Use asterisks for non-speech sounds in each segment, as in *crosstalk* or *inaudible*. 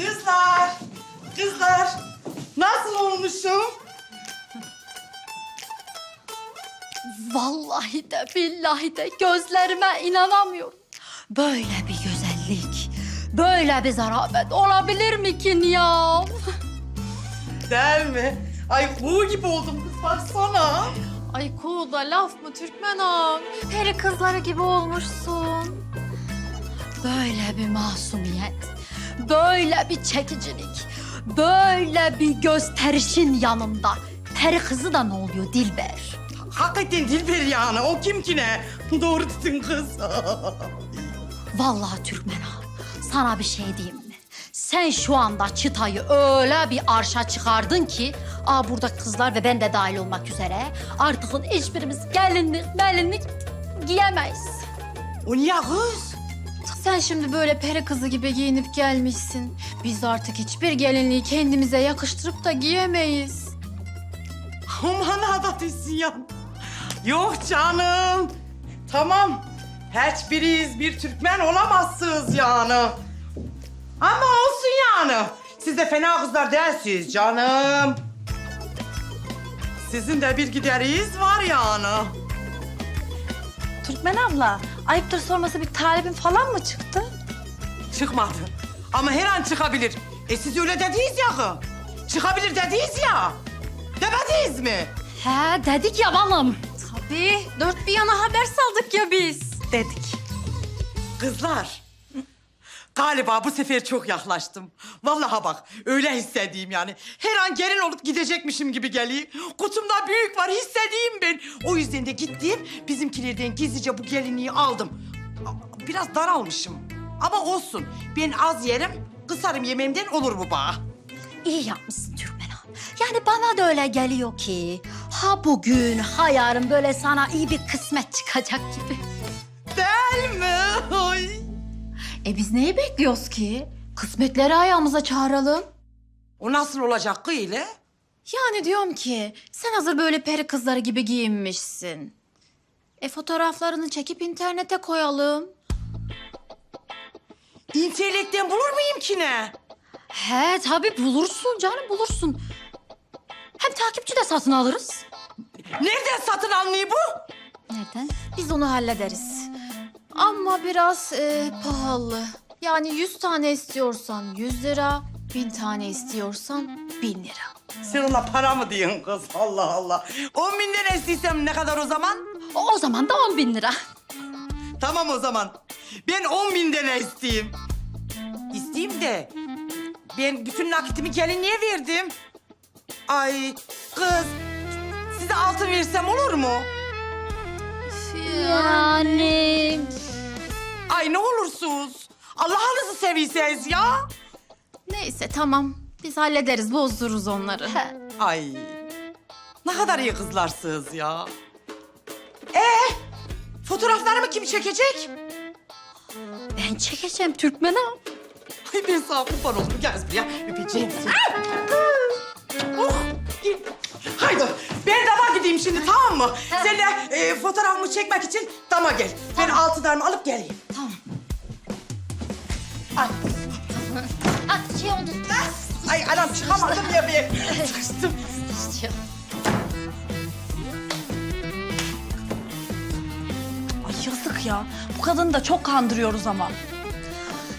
Kızlar, kızlar. Nasıl olmuşum? Vallahi de billahi de gözlerime inanamıyorum. Böyle bir güzellik, böyle bir zarafet olabilir mi ki ya? Değil mi? Ay kuğu gibi oldum kız baksana. Ay kuğu da laf mı Türkmen ağam? Peri kızları gibi olmuşsun. Böyle bir masumiyet, böyle bir çekicilik, böyle bir gösterişin yanında peri kızı da ne oluyor Dilber? Hakikaten Dilber yani. O kim ki ne? Doğru dedin kız. Vallahi Türkmen ağam, sana bir şey diyeyim mi? Sen şu anda çıtayı öyle bir arşa çıkardın ki... ...aa burada kızlar ve ben de dahil olmak üzere... ...artık hiçbirimiz gelinlik, melinlik giyemeyiz. o niye kız? Sen şimdi böyle peri kızı gibi giyinip gelmişsin. Biz artık hiçbir gelinliği kendimize yakıştırıp da giyemeyiz. Aman adat ya. Yok canım. Tamam. Hiçbiriz bir Türkmen olamazsınız yani. Ama olsun yani. Siz de fena kızlar değilsiniz canım. Sizin de bir gideriyiz var yani. Türkmen abla, ayıptır sorması bir talibin falan mı çıktı? Çıkmadı. Ama her an çıkabilir. E siz öyle dediniz ya. Çıkabilir dediniz ya. Demediniz mi? He dedik ya balım. Tabii, dört bir yana haber saldık ya biz. Dedik. Kızlar. Galiba bu sefer çok yaklaştım. Vallahi bak öyle hissediğim yani. Her an gelin olup gidecekmişim gibi geliyor. Kutumda büyük var hissediğim ben. O yüzden de gittim bizimkilerden gizlice bu gelinliği aldım. Biraz daralmışım. Ama olsun. Ben az yerim, kısarım yemeğimden olur bu bağ. İyi yapmışsın Türkmen ağam. Yani bana da öyle geliyor ki... ...ha bugün, ha yarın böyle sana iyi bir kısmet çıkacak gibi. E biz neyi bekliyoruz ki? Kısmetleri ayağımıza çağıralım. O nasıl olacak ki öyle? Yani diyorum ki sen hazır böyle peri kızları gibi giyinmişsin. E fotoğraflarını çekip internete koyalım. İnternetten bulur muyum ki ne? He tabii bulursun canım bulursun. Hem takipçi de satın alırız. Nereden satın almayı bu? Nereden? Biz onu hallederiz. Ama biraz e, pahalı. Yani 100 tane istiyorsan 100 lira, bin tane istiyorsan bin lira. Sen ona para mı diyorsun kız? Allah Allah. On bin lira istiysem ne kadar o zaman? O, o zaman da 10 bin lira. Tamam o zaman. Ben on bin lira isteyeyim. İsteyeyim de ben bütün nakitimi gelinliğe verdim. Ay kız size altın versem olur mu? Yani... Ay ne olursunuz. Allah'ınızı seviyseniz ya. Neyse tamam. Biz hallederiz, bozdururuz onları. Ay ne kadar iyi kızlarsınız ya. Ee, fotoğraflarımı kim çekecek? Ben çekeceğim Türkmen ağam. Ay ben sağ kurban olurum. Gel buraya. Öpeceğim seni. oh, gel. Haydi ben dama gideyim şimdi tamam mı? Sen de e, fotoğrafımı çekmek için dama gel. Ben altınlarımı alıp geleyim. Ay, At şey oldu. ay anam çıkamadım ya ben. Sıkıştım. Ay yazık ya, bu kadını da çok kandırıyoruz ama.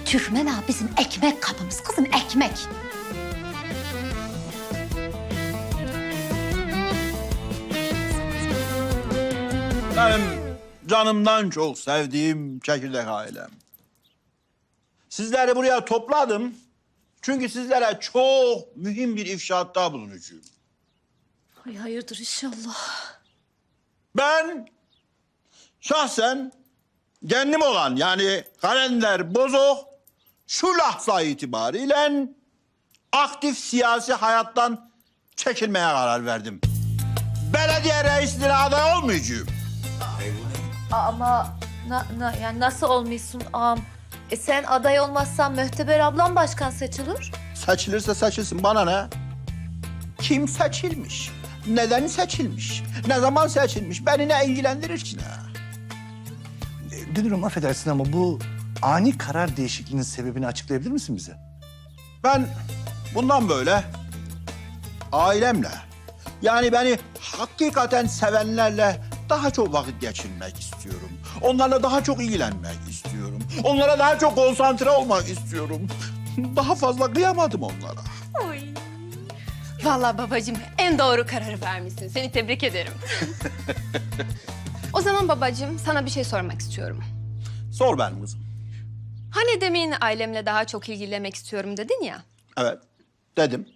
Türkmen ağa bizim ekmek kapımız kızım ekmek. Benim canımdan çok sevdiğim çekirdek ailem. Sizleri buraya topladım. Çünkü sizlere çok mühim bir ifşaatta bulunacağım. Ay hayırdır inşallah. Ben şahsen kendim olan yani kalender bozok şu lahza itibariyle aktif siyasi hayattan çekilmeye karar verdim. Belediye reisliğine aday olmayacağım. Ama na, na, yani nasıl olmuşsun ağam? E sen aday olmazsan Möhteber ablam başkan seçilir. Seçilirse seçilsin bana ne? Kim seçilmiş? Neden seçilmiş? Ne zaman seçilmiş? Beni ne ilgilendirir ki ne? Dünürüm affedersin ama bu ani karar değişikliğinin sebebini açıklayabilir misin bize? Ben bundan böyle ailemle yani beni hakikaten sevenlerle daha çok vakit geçirmek istiyorum. Onlarla daha çok ilgilenmek istiyorum. Onlara daha çok konsantre olmak istiyorum. Daha fazla kıyamadım onlara. Vallahi babacığım en doğru kararı vermişsin. Seni tebrik ederim. *laughs* o zaman babacığım sana bir şey sormak istiyorum. Sor benim kızım. Hani demin ailemle daha çok ilgilenmek istiyorum dedin ya. Evet, dedim.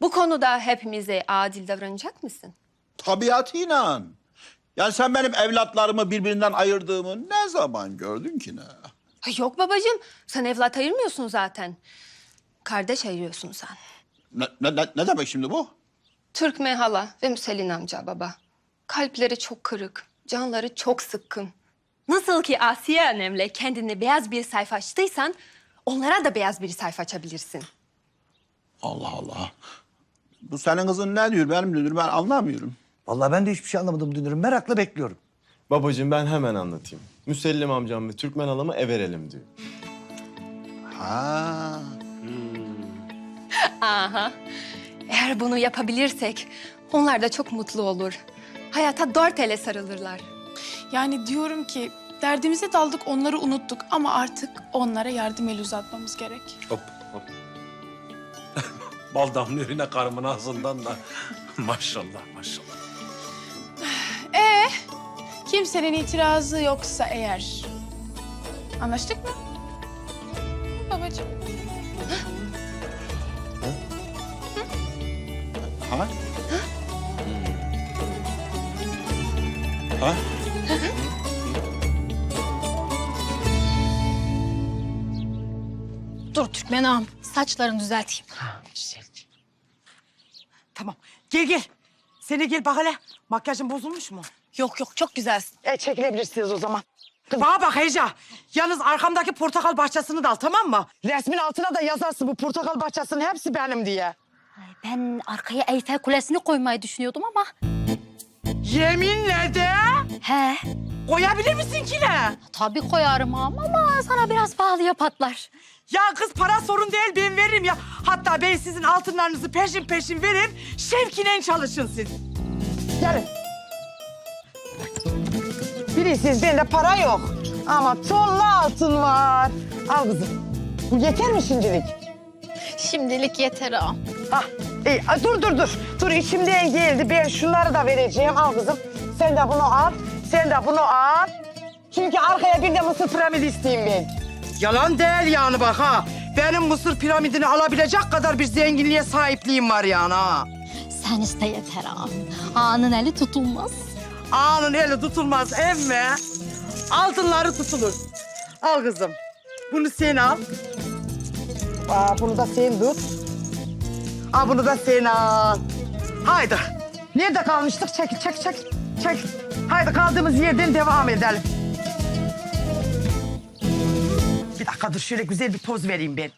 Bu konuda hepimize adil davranacak mısın? Tabiatıyla. Yani sen benim evlatlarımı birbirinden ayırdığımı ne zaman gördün ki ne? Yok babacığım. Sen evlat ayırmıyorsun zaten. Kardeş ayırıyorsun sen. Ne, ne, ne, ne demek şimdi bu? Türkmen hala ve Müselin amca baba. Kalpleri çok kırık, canları çok sıkkın. Nasıl ki Asiye annemle kendine beyaz bir sayfa açtıysan... ...onlara da beyaz bir sayfa açabilirsin. Allah Allah. Bu senin kızın ne diyor benim ne diyor ben anlamıyorum. Vallahi ben de hiçbir şey anlamadım dünürüm. Merakla bekliyorum. Babacığım ben hemen anlatayım. Müsellim amcam ve Türkmen halamı ev verelim diyor. Ha. Aha. Eğer bunu yapabilirsek onlar da çok mutlu olur. Hayata dört ele sarılırlar. Yani diyorum ki derdimize daldık onları unuttuk ama artık onlara yardım el uzatmamız gerek. Hop hop. *laughs* Bal damlıyor yine karımın ağzından da. *laughs* maşallah maşallah. Kimsenin itirazı yoksa eğer. Anlaştık mı? Babacığım. Ha? Ha? Dur Türkmen ağam. Saçlarını düzelteyim. Tamam. Gel gel. Seni gel bak hele. Makyajın bozulmuş mu? Yok yok çok güzelsin. E çekilebilirsiniz o zaman. Bana bak Heca. Yalnız arkamdaki portakal bahçesini de al tamam mı? Resmin altına da yazarsın bu portakal bahçesinin hepsi benim diye. Ben arkaya Eyfel Kulesi'ni koymayı düşünüyordum ama... Yeminle de He, koyabilir misin ki ne? tabii koyarım ağam ama sana biraz pahalıya patlar. Ya kız para sorun değil ben veririm ya. Hatta ben sizin altınlarınızı peşin peşin veririm. Şevkinen çalışın siz. Gelin. Bilirsiniz bende para yok. Ama tonla altın var. Al kızım. Bu yeter mi şimdilik? Şimdilik yeter ağam. Ah, iyi. Ay, dur dur dur. Dur içimden geldi. Ben şunları da vereceğim. Al kızım. Sen de bunu al. Sen de bunu al. Çünkü arkaya bir de mısır piramidi isteyeyim ben. Yalan değil yani bak ha. Benim mısır piramidini alabilecek kadar bir zenginliğe sahipliğim var yani ha. Sen iste yeter ağam. Ağanın eli tutulmaz. Ağanın eli tutulmaz emme. Altınları tutulur. Al kızım. Bunu sen al. Aa, bunu da sen tut. Al bunu da sen al. Haydi. Nerede kalmıştık? Çek, çek, çek, çek. Haydi kaldığımız yerden devam edelim. Bir dakika dur şöyle güzel bir poz vereyim ben.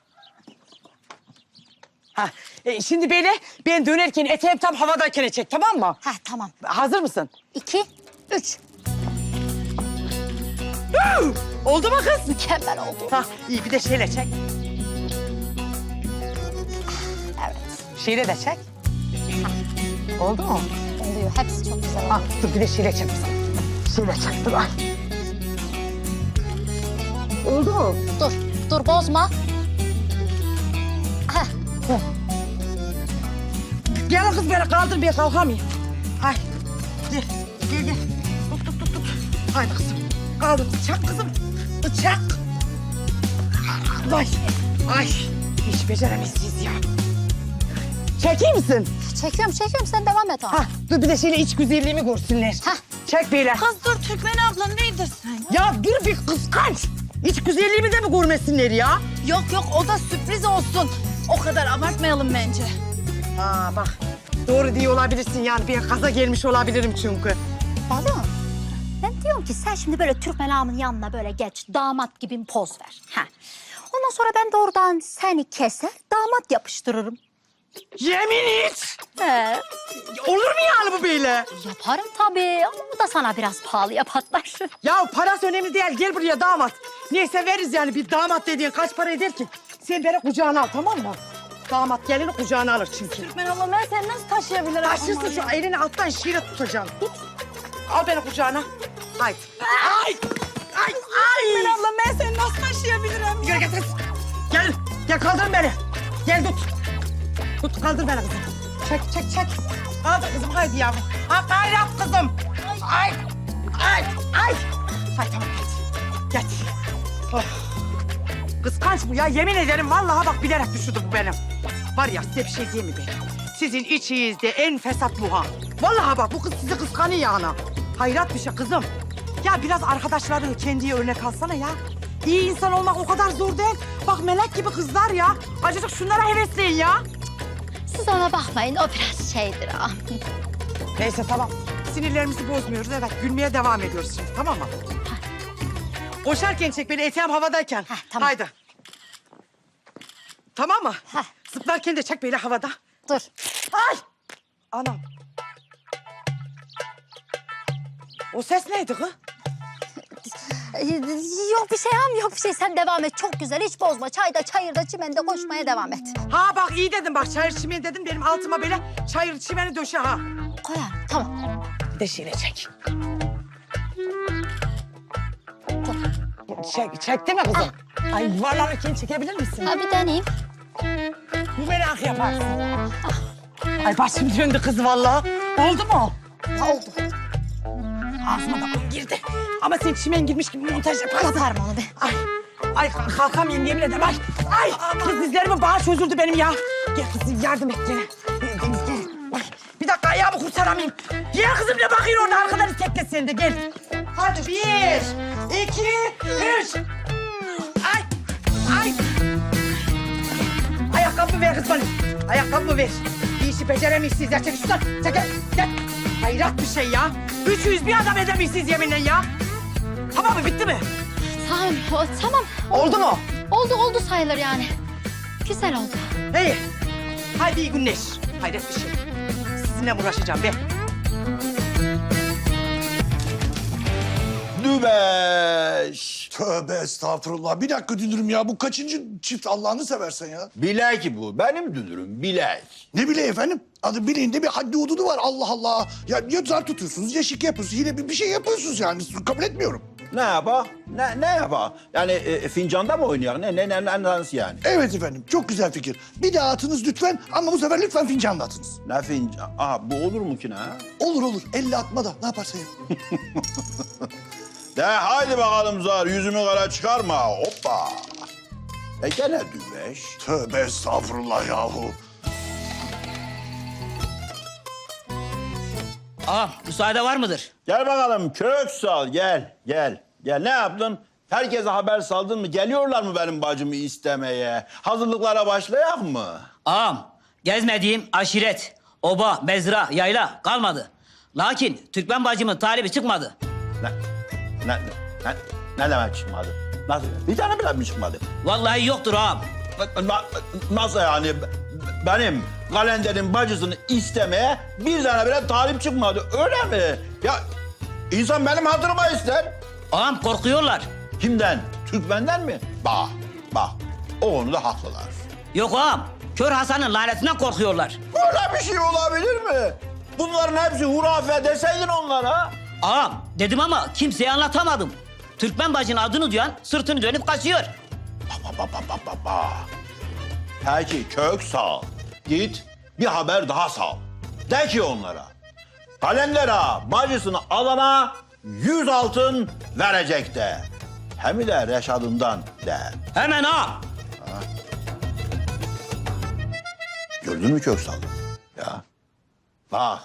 Ha, e, şimdi böyle ben dönerken eteğim tam havadayken çek tamam mı? Heh tamam. Hazır mısın? İki, üç. Oldu mu kız? Mükemmel oldu. Ha, iyi bir de şeyle çek. Evet. Şeyle de çek. Oldu mu? Oluyor. Hepsi çok güzel oldu. Ah, dur bir de şeyle çek. Şeyle çek, dur ay. Oldu mu? Dur, dur bozma. Heh, Gel kız beni kaldır, ben kalkamayayım. Hay, gel, gel, gel. Tut, tut, tut, tut. Haydi kızım, kaldır. Çak kızım, çak. Ay, ay. Hiç beceremeyiz ya. Çekeyim misin? çekiyorum, çekiyorum. Sen devam et ağam. Ha, dur bir de şöyle iç güzelliğimi görsünler. Hah. Çek böyle. Kız dur Türkmen abla neydir sen? Ya dur bir kıskanç. İç güzelliğimi de mi görmesinler ya? Yok yok o da sürpriz olsun. O kadar abartmayalım bence. Ha bak. Doğru diye olabilirsin yani. Ben kaza gelmiş olabilirim çünkü. Balım. Ben diyorum ki sen şimdi böyle Türkmen ağamın yanına böyle geç. Damat gibi poz ver. Ha. Ondan sonra ben de oradan seni keser, damat yapıştırırım. Yemin et. He, Olur mu yani bu böyle? yaparım tabii ama bu da sana biraz pahalıya patlar. Ya parası önemli değil. Gel buraya damat. Neyse veririz yani bir damat dediğin kaç para eder ki? Sen beni kucağına al tamam mı? Damat gelini kucağına alır çünkü. Ben Allah ben sen nasıl taşıyabilirim? Taşırsın şu elini alttan şiire tutacaksın. Tut. Al beni kucağına. Haydi. Ay! Ay! Ay! Ben ablam ben seni nasıl taşıyabilirim? Yürü gel kız. Gel. Gel kaldır beni. Gel tut. Tut kaldır beni kızım. Çek çek çek. Kaldır kızım haydi yavrum. Ha gayret kızım. Ay! Ay! Ay! Ay tamam geç. Geç. Oh. Kıskanç bu ya. Yemin ederim vallahi bak bilerek düşürdü bu benim. Var ya size bir şey diyeyim mi benim? Sizin içinizde en fesat bu ha. Vallahi bak bu kız sizi kıskanıyor yani. Hayrat bir şey kızım. Ya biraz arkadaşlarını kendiye örnek alsana ya. İyi insan olmak o kadar zor değil. Bak melek gibi kızlar ya. Acıcık şunlara hevesleyin ya. Siz ona bakmayın o biraz şeydir ha. *laughs* Neyse tamam. Sinirlerimizi bozmuyoruz. Evet gülmeye devam ediyoruz şimdi tamam mı? Koşarken çek beni eteğim havadayken. Heh, tamam. Haydi. Tamam mı? Heh. Zıplarken de çek beni havada. Dur. Ay! Anam. O ses neydi kız? *laughs* Yok bir şey am yok bir şey sen devam et çok güzel hiç bozma çayda çayırda çimende koşmaya devam et. Ha bak iyi dedim bak çayır çimen dedim benim altıma böyle çayır çimeni döşe ha. Koyar tamam. Bir de şiire çek. Çek, çekti mi kızım? Ay yuvarlanırken çekebilir misin? Ha bir deneyeyim. Bu merak yaparsın. Ay başım döndü kız vallahi. Oldu mu? Oldu. Ağzıma bakın girdi. Ama sen çimen girmiş gibi montaj yaparsın. Yaparım onu be. Ay, ay kalkamayayım yemin ederim. Ay, ay kız dizlerimin bağı çözüldü benim ya. Gel kızım yardım et gel. Deniz gel. Ay, bir dakika ayağımı kurtaramayayım. Gel kızım ne bakıyorsun orada arkadan itekle sen de gel. Hadi bir, iki, üç. Ay, ay. Ayakkabımı ver kız bana. Ayakkabımı ver. Bir işi beceremişsiniz ya. Çek şuradan. Çek. Gel. Hayrat bir şey ya. 300 bir adam edemişsiniz yeminle ya. Tamam mı bitti mi? Tamam o, tamam. Oldu mu? Oldu oldu sayılır yani. Güzel oldu. İyi. Haydi iyi günler. Hayret bir şey. Sizinle mi uğraşacağım be? Dübeş. Tövbe estağfurullah. Bir dakika dünürüm ya. Bu kaçıncı çift Allah'ını seversen ya. Bilek bu. Benim dünürüm bilek. Ne bileyim efendim? Adı bileğinde bir haddi hududu var. Allah Allah. Ya, ya zar tutuyorsunuz ya şike yapıyorsunuz. Yine bir, bir şey yapıyorsunuz yani. Kabul etmiyorum. Ne yapa? Ne, ne yapa? Yani e, fincanda mı oynuyor? Ne, ne, ne, ne, nasıl yani? Evet efendim. Çok güzel fikir. Bir daha atınız lütfen ama bu sefer lütfen fincanla atınız. Ne fincan? Aha bu olur mu ki ne? Olur olur. Elle atma da ne yaparsa yap. *laughs* De haydi bakalım zar yüzümü kara çıkarma. Hoppa. E gene dübeş. Tövbe estağfurullah yahu. Ağam müsaade var mıdır? Gel bakalım kök sal gel gel. Gel ne yaptın? Herkese haber saldın mı? Geliyorlar mı benim bacımı istemeye? Hazırlıklara başlayak mı? Ağam gezmediğim aşiret, oba, mezra, yayla kalmadı. Lakin Türkmen bacımın talibi çıkmadı. Ne, ne, ne, ne demek çıkmadı? Nasıl? Bir tane bile mi çıkmadı? Vallahi yoktur ağam. Na- na- nasıl yani? Benim kalenderin bacısını istemeye bir tane bile talip çıkmadı. Öyle mi? Ya insan benim hatırıma ister. Ağam korkuyorlar. Kimden? Türkmenden mi? Bak, bak. O konuda haklılar. Yok ağam. Kör Hasan'ın lanetinden korkuyorlar. Böyle bir şey olabilir mi? Bunların hepsi hurafe deseydin onlara. Ağam dedim ama kimseye anlatamadım. Türkmen bacının adını duyan sırtını dönüp kaçıyor. Ba, ba, ba, ba, ba, ba. Peki kök sal. Git bir haber daha sal. De ki onlara. Kalender ağa bacısını alana yüz altın verecek de. Hem de Reşad'ından de. Hemen ağam. Gördün mü Köksal? Ya. Bak.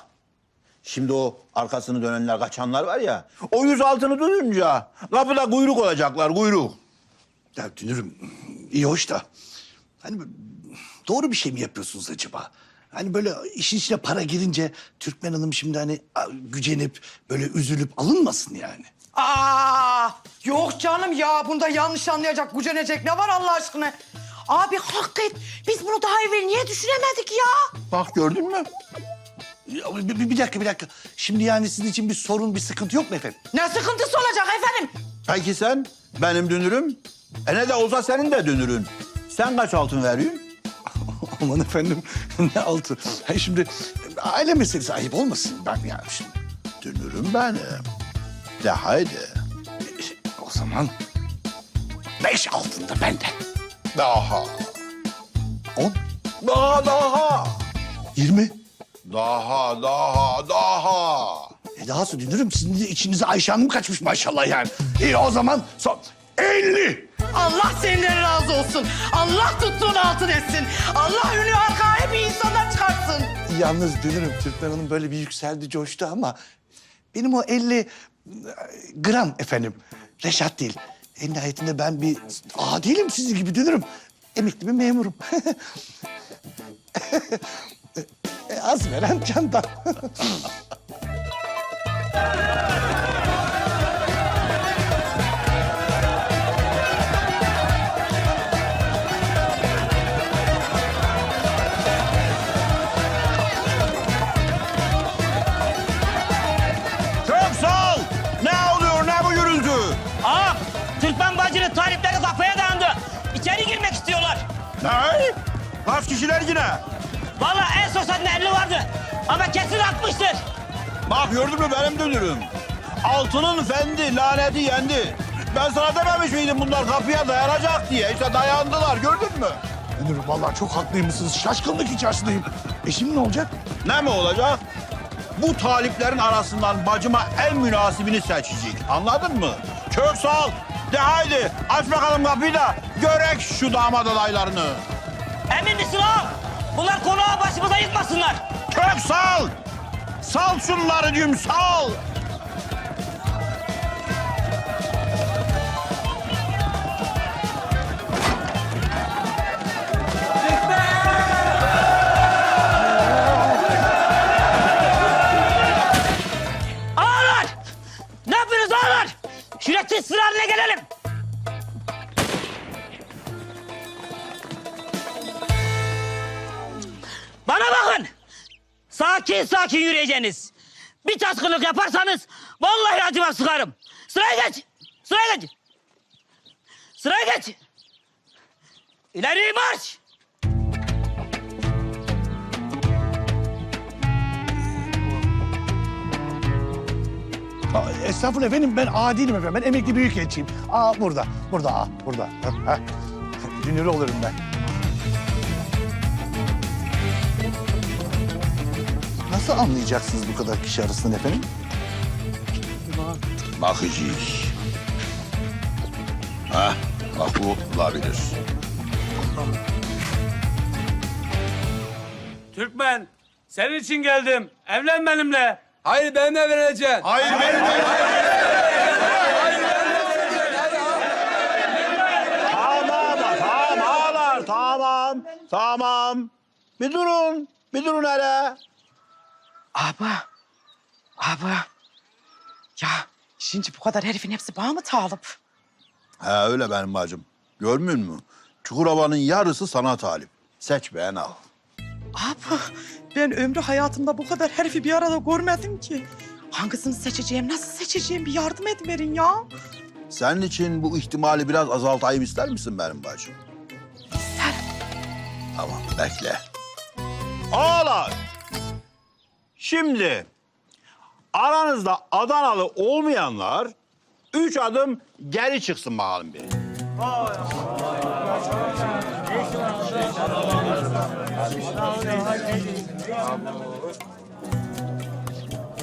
Şimdi o arkasını dönenler, kaçanlar var ya. O yüz altını duyunca kapıda kuyruk olacaklar, kuyruk. Ya dünürüm iyi hoş da. Hani doğru bir şey mi yapıyorsunuz acaba? Hani böyle işin içine para girince Türkmen Hanım şimdi hani gücenip böyle üzülüp alınmasın yani. Aa, yok canım ya. Bunda yanlış anlayacak, gücenecek ne var Allah aşkına? Abi hak et. Biz bunu daha evvel niye düşünemedik ya? Bak gördün mü? Ya, Bir, bir- bir dakika bir dakika. Şimdi yani sizin için bir sorun bir sıkıntı yok mu efendim? Ne sıkıntısı olacak efendim? Peki sen benim dünürüm. E ne de olsa senin de dünürün. Sen kaç altın veriyorsun? *laughs* Aman efendim *laughs* ne altı. Ha, şimdi aile meselesi ayıp olmasın. Ben ya şimdi Dünürüm benim. De haydi. o zaman beş altında benden. Daha. On, Daha daha. yirmi. Daha daha daha. E dahası dünürüm sizin de içinize Ayşe Hanım kaçmış maşallah yani. İyi o zaman son elli. Allah senden razı olsun. Allah tuttuğun altın etsin. Allah ünlü arkaya bir insanlar çıkartsın. Yalnız dünürüm Türkmen Hanım böyle bir yükseldi coştu ama... ...benim o 50 gram efendim. Reşat değil. En nihayetinde ben bir ağa değilim sizin gibi dünürüm. Emekli bir memurum. *laughs* E, Az veren candan. Çok sağ ol. Ne oluyor ne bu gürültü? Ağam Türkmen bacının talipleri kafaya dayandı. İçeri girmek istiyorlar. Ne? Kaç kişiler yine? Vallahi en son saatte 50 vardı. Ama kesin atmıştır. Bak gördün mü benim dünürüm. Altının fendi, laneti yendi. Ben sana dememiş miydim bunlar kapıya dayanacak diye. İşte dayandılar gördün mü? dünürüm vallahi çok haklıymışsınız. Şaşkınlık içerisindeyim. E şimdi ne olacak? Ne mi olacak? Bu taliplerin arasından bacıma en münasibini seçecek. Anladın mı? Ol. De haydi aç bakalım kapıyı da görek şu damat adaylarını. Emin misin ağam? Bunlar konağı başımıza yıkmasınlar. Sağ ol. Sal şunları diyorum sal. Ağalar! Ne yapıyorsunuz? Şiretsiz sıra haline gelelim. Sakin sakin yürüyeceğiniz. Bir taskınlık yaparsanız vallahi acıma sıkarım. Sıraya geç. Sıraya geç. Sıraya geç. İleri marş. Estağfurullah efendim ben ağa değilim efendim. Ben emekli büyükelçiyim. Aa burada. Burada ağa. Burada. Dünürü olurum ben. Nasıl anlayacaksınız bu kadar kişi arasından efendim? Bakacağız. Ha, bak bu olabilir. Türkmen, senin için geldim. Evlen benimle. Hayır benimle evleneceksin. Hayır benim Tamam, tamam tamam, tamam. Bir durun, bir durun hele. Abi. Abi. Ya şimdi bu kadar herifin hepsi bana mı talip? He öyle benim bacım. Görmüyor musun? Çukurova'nın yarısı sana talip. Seç beğen al. Abi ben ömrü hayatımda bu kadar herifi bir arada görmedim ki. Hangisini seçeceğim, nasıl seçeceğim bir yardım edin ya. Senin için bu ihtimali biraz azaltayım ister misin benim bacım? İsterim. Tamam bekle. Ağalar. Şimdi aranızda Adanalı olmayanlar üç adım geri çıksın bakalım bir.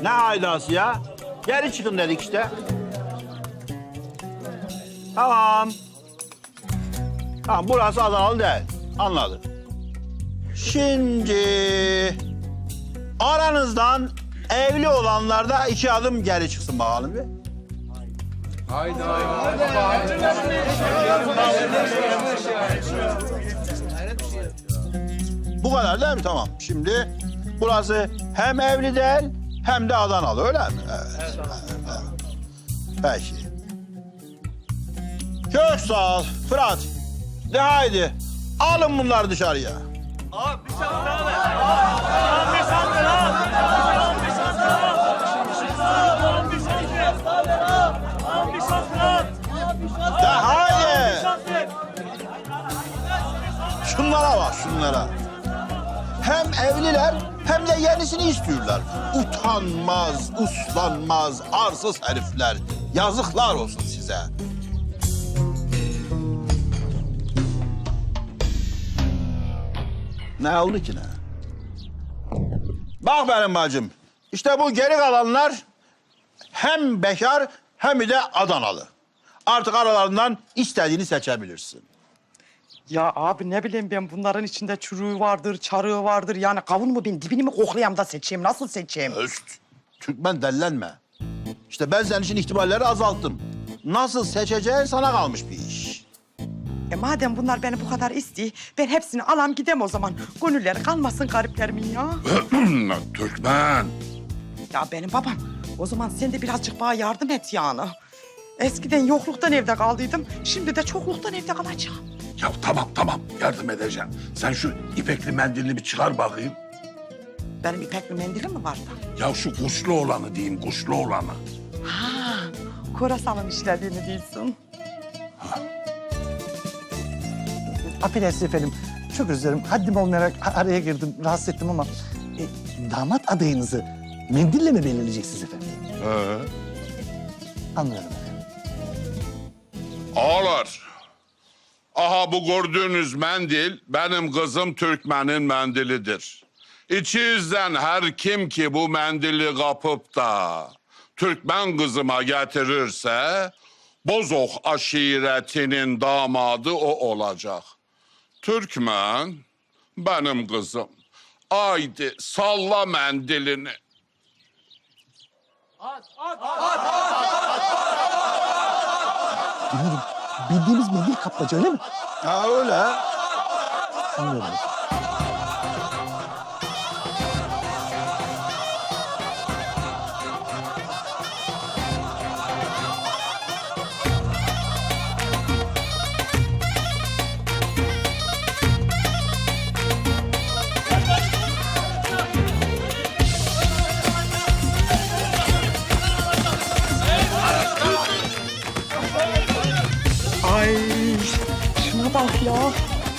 Ne haydası ya? Geri çıkın dedik işte. Tamam. Tamam burası Adanalı değil. Anladım. Şimdi aranızdan evli olanlar da iki adım geri çıksın bakalım bir. Bu kadar değil mi? Tamam. Şimdi burası hem evli değil hem de Adanalı öyle mi? Evet. evet. Peki. Çok sağ ol Fırat. De haydi. Alın bunları dışarıya. De haydi. Şunlara bak şunlara. Hem evliler hem de yenisini istiyorlar. Utanmaz, uslanmaz, arsız herifler. Yazıklar olsun size. Ne oldu ki ne? Bak benim bacım. İşte bu geri kalanlar hem bekar hem de Adanalı. Artık aralarından istediğini seçebilirsin. Ya abi ne bileyim ben bunların içinde çürüğü vardır, çarığı vardır. Yani kavun mu ben dibini mi koklayayım da seçeyim? Nasıl seçeyim? Öst. Türkmen dellenme. İşte ben senin için ihtimalleri azalttım. Nasıl seçeceğin sana kalmış bir iş. E madem bunlar beni bu kadar istiyor, ben hepsini alam gidem o zaman. Gönülleri kalmasın gariplerimin ya. *clears throat* Türkmen. Ya benim babam, o zaman sen de birazcık bana yardım et yani. Eskiden yokluktan evde kaldıydım, şimdi de çokluktan evde kalacağım. Ya tamam tamam yardım edeceğim. Sen şu ipekli mendilini bir çıkar bakayım. Benim ipekli mendilim mi var da? Ya şu kuşlu olanı diyeyim kuşlu olanı. Ha, Korasan'ın işlediğini diyorsun. Affedersiniz efendim. Çok özür dilerim. Haddim olmayarak araya girdim. Rahatsız ettim ama... e, damat adayınızı mendille mi belirleyeceksiniz efendim? Anlıyorum efendim. Ağalar. Aha bu gördüğünüz mendil benim kızım Türkmen'in mendilidir. İçinizden her kim ki bu mendili kapıp da Türkmen kızıma getirirse Bozok aşiretinin damadı o olacak. Türkmen benim kızım. Haydi salla mendilini. Dünürüm, bildiğimiz mendil kapmaca öyle mi? Ha öyle. Anlıyorum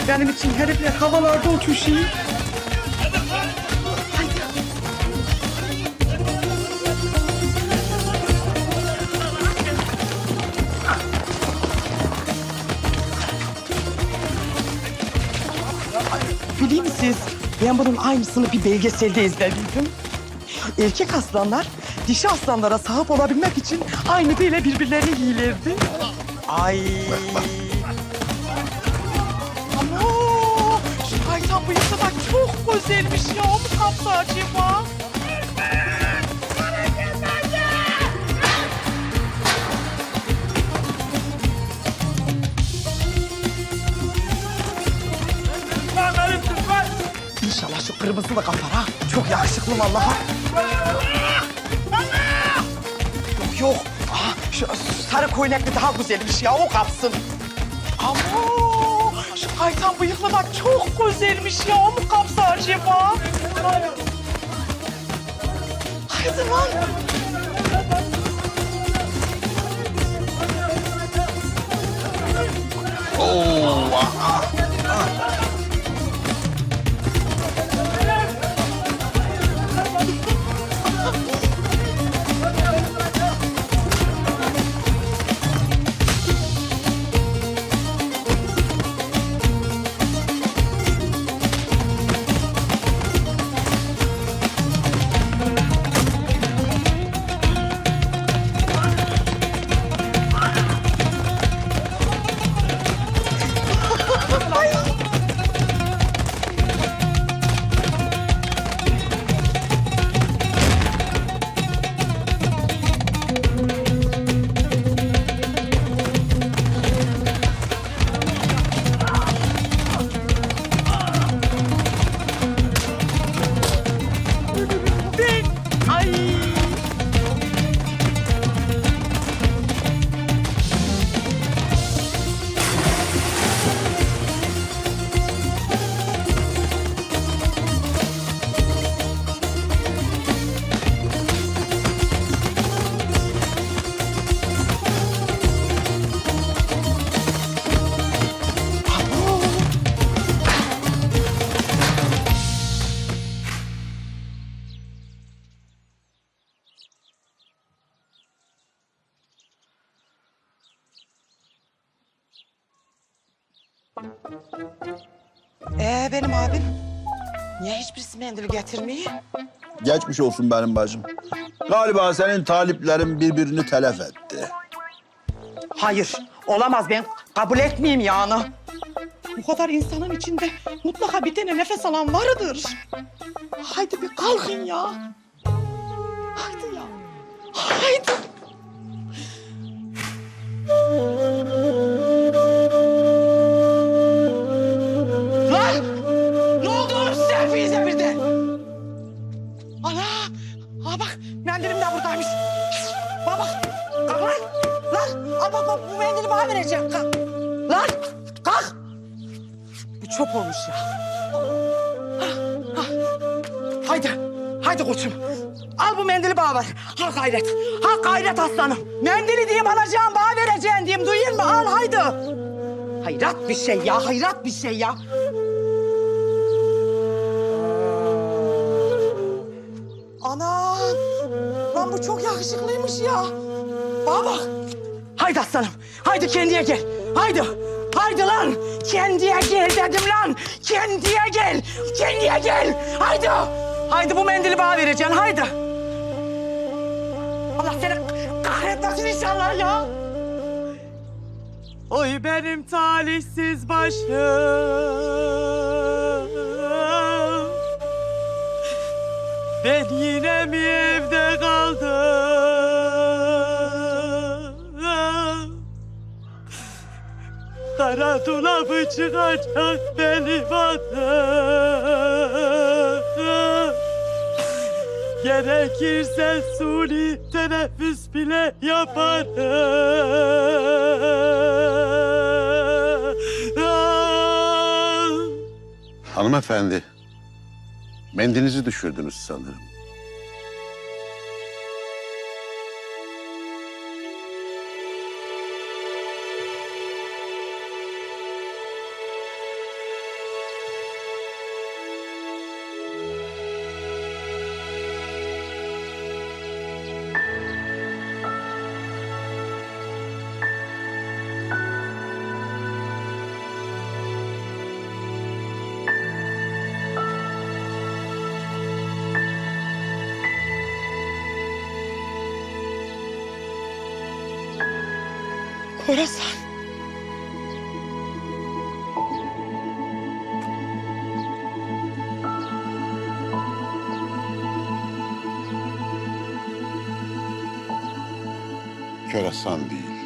Benim için herifler havalarda uçuşuyor. Biliyor musunuz? Ben bunun aynısını bir belgeselde izlediydim. Erkek aslanlar dişi aslanlara sahip olabilmek için aynı böyle birbirlerini giyilirdi. Ay. Bıyıklı da çok güzelmiş ya. O mu kaptı acaba? İnşallah şu kırmızı da kapar ha. Çok yakışıklı vallahi. Yok yok. Aa, şu sarı koynaklı daha güzelmiş ya o kapsın. Ama şu kaytan bıyıklı da çok güzelmiş ya o mu kapsa acaba? Haydi lan. Mendil getirmiyor? Geçmiş olsun benim bacım. Galiba senin taliplerin birbirini telef etti. Hayır, olamaz ben kabul etmeyeyim yani. Bu kadar insanın içinde mutlaka bir tane nefes alan vardır. Haydi bir kalkın ya. Haydi ya. Haydi. Mendilim de buradaymış. Bak. Kalk lan. Lan. Al bak bak bu mendili bana vereceksin. Kalk. Lan. Kalk. Bu çöp olmuş ya. Ha, ha. Haydi. Haydi koçum. Al bu mendili bana ver. Ha gayret. Ha gayret aslanım. Mendili diyeyim alacağım bana vereceksin diyeyim. Duyuyor musun? Al haydi. Hayrat bir şey ya. Hayrat bir şey ya. Lan bu çok yakışıklıymış ya. Bana bak. Haydi aslanım. Haydi kendiye gel. Haydi. Haydi lan. Kendiye gel dedim lan. Kendiye gel. Kendiye gel. Haydi. Haydi bu mendili bana vereceksin. Haydi. Allah seni kahretmesin inşallah ya. Oy benim talihsiz başım. Ben yine mi evde kaldım? Kara dolabı çıkacak benim adım. Gerekirse suni teneffüs bile yaparım. Hanımefendi, mendinizi düşürdünüz sanırım. Körasan değil.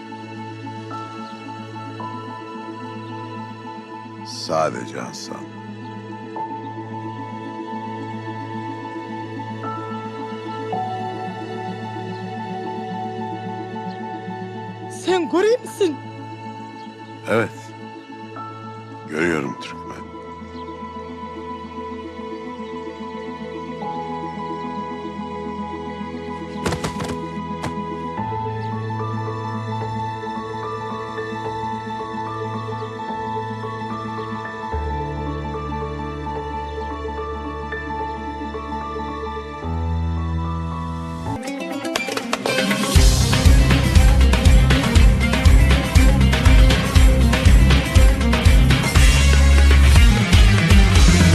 Sadece Hasan. Sen görüyor musun? Evet.